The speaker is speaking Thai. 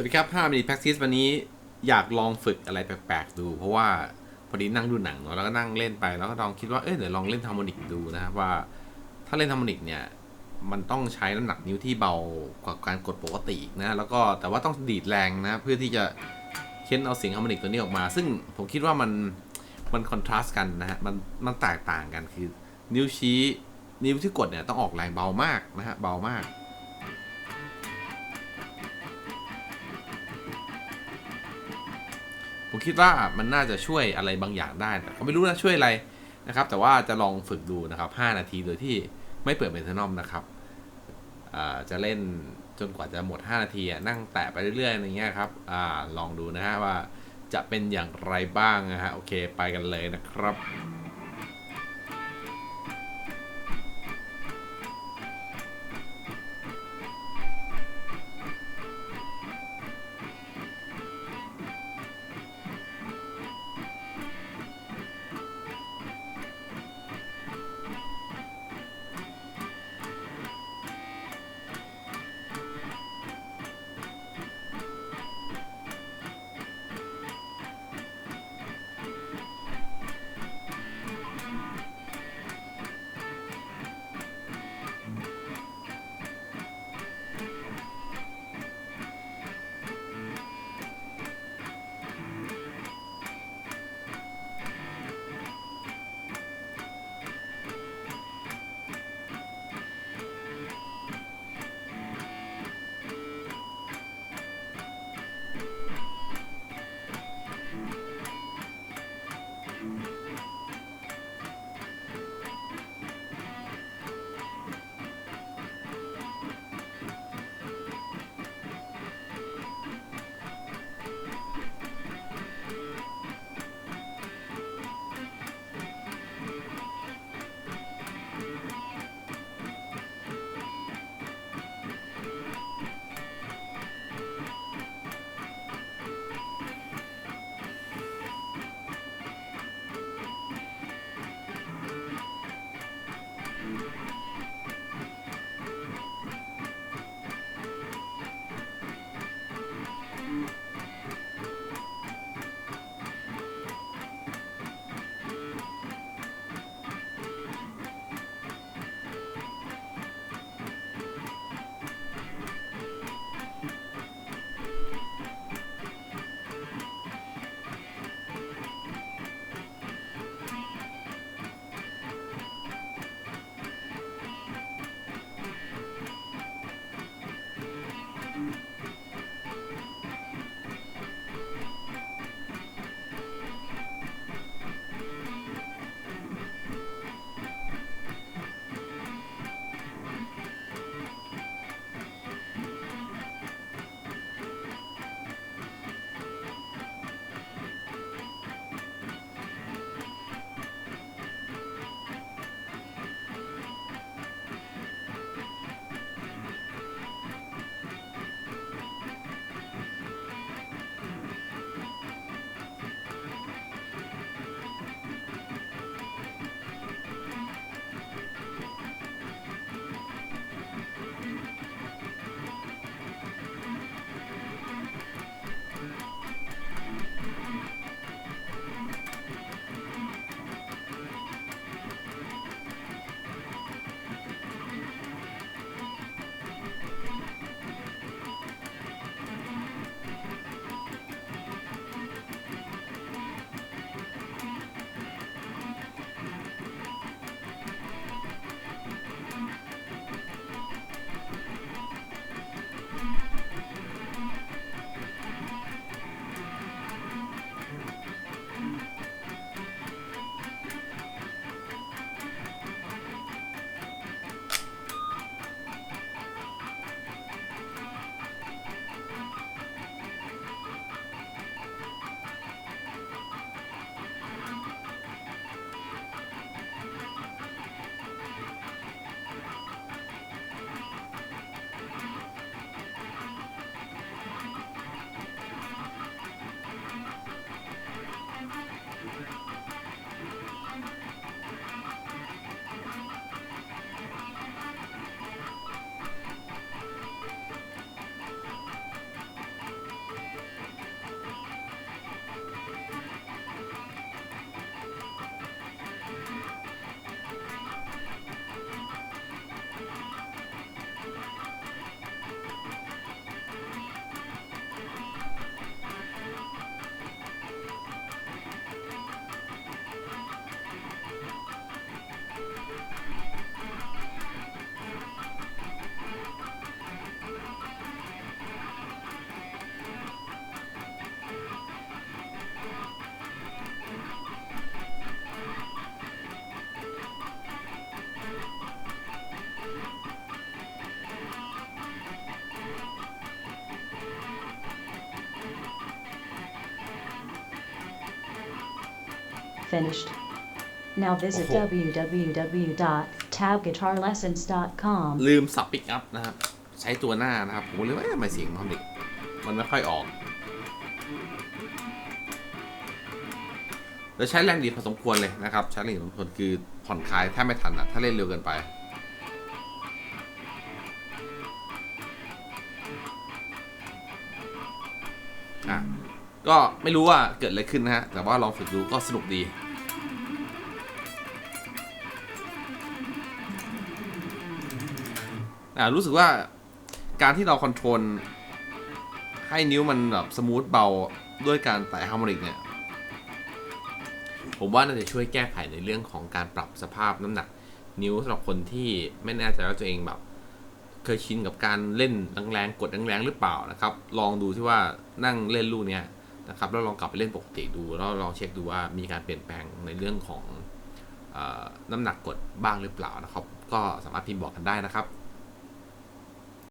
วัสดีครับ5 minute practice วันนี้อยากลองฝึกอะไรแปลกๆดู เพราะว่าพอดีนั่งดูหนังเนอะแล้วก็นั่งเล่นไปแล้วก็ลองคิดว่าเอ้ยเดี๋ยวลองเล่นฮาร์โมนิกดูนะครับว่าถ้าเล่นฮาร์โมนิกเนี่ยมันต้องใช้น้ำหนักนิ้วที่เบากว่าการกดปกตินะแล้วก็แต่ว่าต้องดีดแรงนะเพื่อที่จะเค้นเอาเสียงฮาร์โมนิกตัวนี้ออกมา ซึ่งผมคิดว่ามันมันคอนทราสต์กันนะฮะมันมันแตกต่างกันคือ นิ้วชี้นิ้วที่กดเนี่ยต้องออกแรงเบามากนะฮะเบามาก ผมคิดว่ามันน่าจะช่วยอะไรบางอย่างได้เขาไม่รู้นะช่วยอะไรนะครับ แต่ว่าจะลองฝึกดูนะครับ 5 นาทีโดยที่ไม่เปิดเมนเทนอมนะครับจะเล่นจนกว่าจะหมด 5 นาทีนั่งแตะไปเรื่อยๆอย่างเงี้ยครับอลองดูนะฮะว่าจะเป็นอย่างไรบ้างนะฮะโอเคไปกันเลยนะครับ Finished. Now visit Oh. www.tabguitarlessons.com. ลืมสับปิกอัพนะครับ ใช้ตัวหน้านะครับ ผมก็เลยว่าเอ๊ะทำไมเสียงมันเด็กมันไม่ค่อยออก แล้วใช้แรงดีพอสมควรเลยนะครับ ใช้แรงดีพอสมควรคือผ่อนคลายแทบไม่ทันอะถ้าเล่นเร็วเกินไป อะ ก็ไม่รู้ว่าเกิดอะไรขึ้นนะฮะ แต่ว่าลองฝึกดูก็สนุกดี อ่ารู้สึกว่าการที่เราคอนโทรลให้นิ้วมันแบบสมูทเบาด้วยการแตะฮาร์โมนิกเนี่ย ผมว่าน่าจะช่วยแก้ไขในเรื่องของการปรับสภาพน้ำหนัก นิ้วสำหรับคนที่ไม่แน่ใจว่าตัวเองแบบเคยชินกับการเล่นแรงๆกดแรงๆหรือเปล่านะครับ ลองดูที่ว่านั่งเล่นลูกเนี้ย นะครับแล้วลองกลับไปเล่นปกติดูแล้วลองเช็คดูว่ามีการเปลี่ยนแปลงในเรื่องของอน้ำหนักกดบ้างหรือเปล่านะครับ ก็สามารถพิมพ์บอกกันได้นะครับ